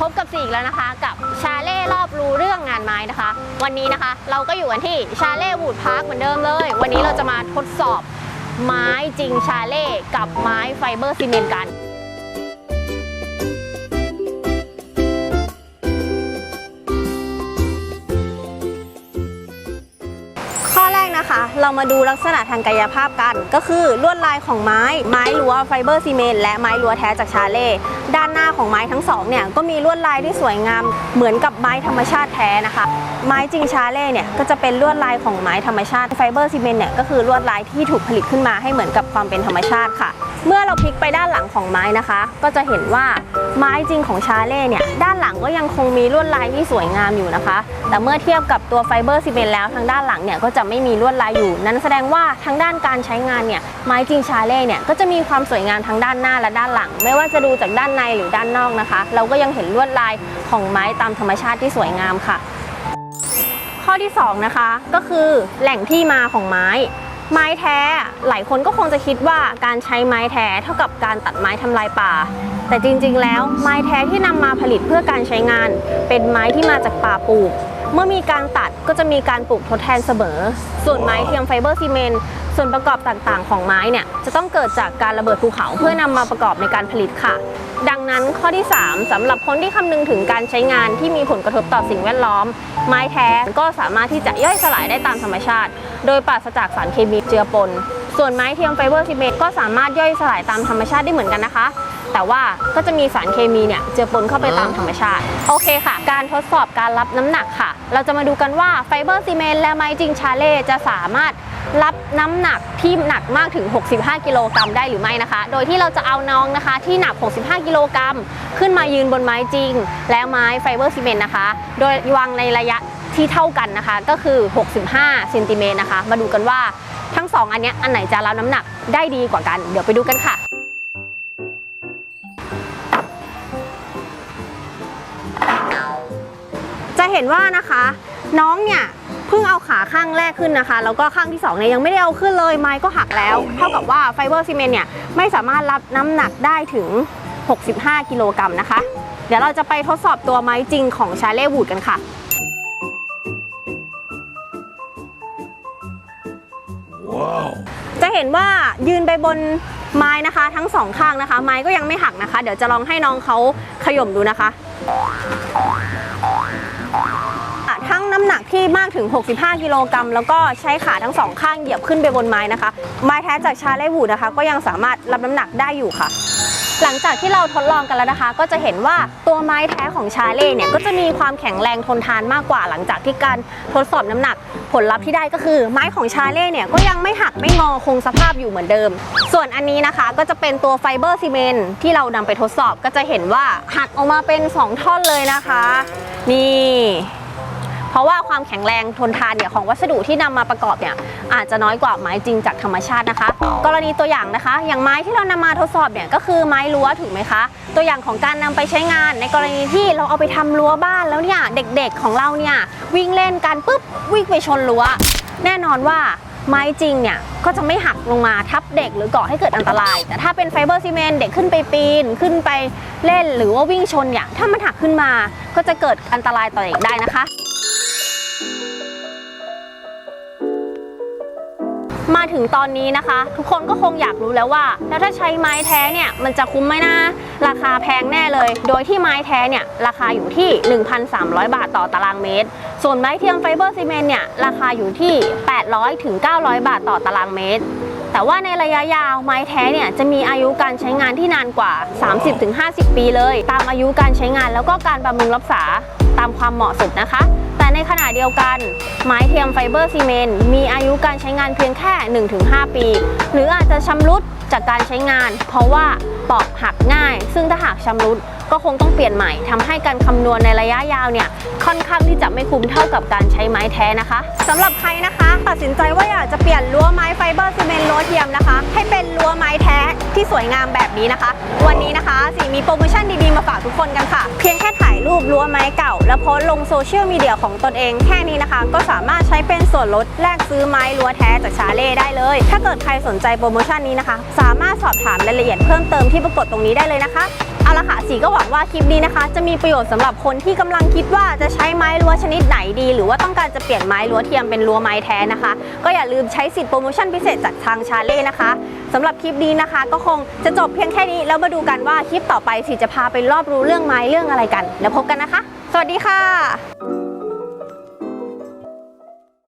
พบกับสีอีกแล้วนะคะกับชาเล่รอบรู้เรื่องงานไม้นะคะ วันนี้นะคะเราก็อยู่กันที่ชาเล่วูดพาร์คเหมือนเดิมเลย วันนี้เราจะมาทดสอบไม้จริงชาเล่กับไม้ไฟเบอร์ซีเมนต์กัน นะคะ เรามาดูลักษณะทางกายภาพกัน ก็คือลวดลายของไม้ ไม้รั้วไฟเบอร์ซีเมนต์และไม้รั้วแท้จากชาเล่ด้านหน้าของไม้ทั้งสองเนี่ยก็มีลวดลายที่สวยงามเหมือนกับไม้ธรรมชาติแท้นะคะ ไม้จริงชาเล่เนี่ยก็จะเป็นลวดลายของไม้ธรรมชาติไฟเบอร์ซีเมนต์เนี่ยก็คือลวดลายที่ถูกผลิตขึ้นมาให้เหมือนกับความเป็นธรรมชาติค่ะ เมื่อเราพลิกไปด้านหลังของไม้นะคะ ก็จะเห็นว่าไม้จริงของชาเล่เนี่ยด้านหลังก็ยังคงมีลวดลายที่สวยงามอยู่นะคะ แต่เมื่อเทียบกับตัวไฟเบอร์ซีเมนต์แล้วทางด้านหลังเนี่ยก็จะไม่มีลวดลายอยู่ นั้นแสดงว่าทางด้านการใช้งานเนี่ยไม้จริงชาเล่เนี่ยก็จะมีความสวยงามทั้งด้านหน้าและด้านหลัง ไม่ว่าจะดูจากด้านในหรือด้านนอกนะคะ เราก็ยังเห็นลวดลายของไม้ตามธรรมชาติที่สวยงามค่ะ ข้อที่สองนะคะก็คือแหล่งที่มาของไม้ ไม้แท้ หลายคนก็คงจะคิดว่าการใช้ไม้แท้เท่ากับการตัดไม้ทำลายป่า แต่จริงๆ แล้วไม้แท้ที่นำมาผลิตเพื่อการใช้งาน เป็นไม้ที่มาจากป่าปลูก เมื่อมีการตัดก็จะมีการปลูกทดแทนเสมอ ส่วนไม้เทียมไฟเบอร์ซีเมนต์ส่วนประกอบต่างๆ ของไม้เนี่ยจะต้องเกิดจากการระเบิดภูเขาเพื่อนำมาประกอบในการผลิตค่ะ ดังนั้นข้อที่ 3สำหรับคนที่คำนึงถึงการใช้งานที่มีผลกระทบต่อสิ่งแวดล้อม ไม้แท้ก็สามารถที่จะย่อยสลายได้ตามธรรมชาติ โดยปราศจากสารเคมีเจือปน ส่วนไม้เทียมไฟเบอร์ซีเมนต์ก็สามารถย่อยสลายตามธรรมชาติได้เหมือนกันนะคะ แต่ว่าก็จะมีสารเคมีเนี่ยเจือปนเข้าไปตามธรรมชาติ โอเคค่ะ การทดสอบการรับน้ำหนักค่ะ เราจะมาดูกันว่าไฟเบอร์ซีเมนต์และไม้จริงชาเล่จะสามารถ รับน้ำหนักที่หนักมากถึง 65 กิโลกรัมได้หรือไม่นะคะ โดยที่เราจะเอาน้องนะคะ ที่หนัก 65 กิโลกรัมขึ้นมายืนบนไม้จริง และไม้ไฟเบอร์ซีเมนต์นะคะ โดยวางในระยะที่เท่ากันนะคะ ก็คือ 65เซนติเมตรนะคะ มาดูกันว่าทั้งสองอันเนี้ยอันไหนจะรับน้ำหนักได้ดีกว่ากัน เดี๋ยวไปดูกันค่ะจะเห็นว่านะคะ น้องเนี่ยเพิ่งเอา ขาข้างแรกขึ้นนะคะ แล้วก็ข้างที่2เนี่ยยังไม่ได้เอาขึ้นเลยไม้ก็หักแล้ว เท่ากับว่าไฟเบอร์ซีเมนต์เนี่ยไม่สามารถรับน้ำหนักได้ถึง 65 กิโลกรัมนะคะ เดี๋ยวเราจะไปทดสอบตัวไม้จริงของชาเล่วูดกันค่ะจะเห็นว่ายืนไปบนไม้นะคะทั้งสองข้างนะคะ ไม้ก็ยังไม่หักนะคะ เดี๋ยวจะลองให้น้องเขาขย่มดูนะคะทั้งน้ำหนัก ที่มากถึง 65 กิโลกรัมแล้วก็ใช้ขาทั้งสองข้างเหยียบขึ้นไปบนไม้นะคะ ไม้แท้จากชาเลวูดนะคะ ก็ยังสามารถรับน้ำหนักได้อยู่ค่ะ หลังจากที่เราทดลองกันแล้วนะคะ ก็จะเห็นว่าตัวไม้แท้ของชาเล่เนี่ยก็จะมีความแข็งแรงทนทานมากกว่า หลังจากที่การทดสอบน้ำหนัก ผลลัพธ์ที่ได้ก็คือ ไม้ของชาเล่เนี่ยก็ยังไม่หักไม่งอคงสภาพอยู่เหมือนเดิม ส่วนอันนี้นะคะก็จะเป็นตัวไฟเบอร์ซีเมนต์ที่เรานำไปทดสอบก็จะเห็นว่าหักออกมาเป็น 2 ท่อนเลยนะคะ นี่ เพราะว่าความแข็งแรงทนทานเนี่ยของวัสดุที่นำมาประกอบเนี่ยอาจจะน้อยกว่าไม้จริงจากธรรมชาตินะคะ กรณีตัวอย่างนะคะ อย่างไม้ที่เรานำมาทดสอบเนี่ยก็คือไม้รั้วถูกไหมคะ ตัวอย่างของการนำไปใช้งาน ในกรณีที่เราเอาไปทำรั้วบ้านแล้วเนี่ยเด็กๆของเราเนี่ยวิ่งเล่นกันปุ๊บวิ่งไปชนรั้ว แน่นอนว่าไม้จริงเนี่ยก็จะไม่หักลงมาทับเด็กหรือก่อให้เกิดอันตราย แต่ถ้าเป็นไฟเบอร์ซีเมนต์เด็กขึ้นไปปีนขึ้นไปเล่นหรือว่าวิ่งชนเนี่ยถ้ามันหักขึ้นมาก็จะเกิดอันตรายต่อเด็กได้นะคะ มาถึงตอนนี้นะคะ ทุกคนก็คงอยากรู้แล้วว่า แล้วถ้าใช้ไม้แท้เนี่ยมันจะคุ้มไหมนะราคาแพงแน่เลย โดยที่ไม้แท้เนี่ยราคาอยู่ที่ 1,300 บาทต่อตารางเมตร ส่วนไม้เทียมไฟเบอร์ซีเมนต์เนี่ยราคาอยู่ที่ 800ถึง900 บาทต่อตารางเมตร แต่ว่าในระยะยาวไม้แท้เนี่ยจะมีอายุการใช้งานที่นานกว่า 30-50 ปีเลย ตามอายุการใช้งานแล้วก็การบำรุงรักษาตามความเหมาะสมนะคะ แต่ในขณะเดียวกัน ไม้เทียมไฟเบอร์ซีเมนต์มีอายุการใช้งานเพียงแค่ 1-5 ปี หรืออาจจะชำรุดจากการใช้งาน เพราะว่าปอกหักง่าย ซึ่งถ้าหากชำรุดก็คงต้องเปลี่ยนใหม่ทำให้การคำนวณในระยะยาวเนี่ยค่อนข้างที่จะไม่คุ้มเท่ากับการใช้ไม้แท้นะคะสำหรับใครนะคะตัดสินใจว่าอยากจะเปลี่ยนรั้วไม้ไฟเบอร์ซีเมนต์รั้วเทียมนะคะ ให้เป็นรั้วไม้แท้ที่สวยงามแบบนี้นะคะ วันนี้นะคะสีมีโปรโมชั่นดีๆมาฝากทุกคนกันค่ะ เพียงแค่ถ่ายรูปรั้วไม้เก่า แล้วโพสลงโซเชียลมีเดียของตนเองแค่นี้นะคะ ก็สามารถใช้เป็นส่วนลดแลกซื้อไม้รั้วแท้จากชาเล่ได้เลย ถ้าเกิดใครสนใจโปรโมชั่นนี้นะคะ สามารถสอบถามรายละเอียดเพิ่มเติมที่ปรากฏตรงนี้ได้เลยนะคะเอาละค่ะสีก็หวังว่าคลิปนี้นะคะ จะมีประโยชน์สำหรับคนที่กำลังคิดว่าจะใช้ไม้รั้วชนิดไหนดี หรือว่าต้องการจะเปลี่ยนไม้รั้วเทียมเป็นรั้วไม้แท้นะคะ ก็อย่าลืมใช้สิทธิโปรโมชั่นพิเศษจากทางชาเล่นะคะสำหรับคลิปนี้นะคะ ก็คงจะจบเพียงแค่นี้แล้วมาดูกันว่าคลิปต่อไปสีจะพาไปรอบรู้เรื่องไม้เรื่องอะไรกัน แล้วพบกันนะคะ สวัสดีค่ะ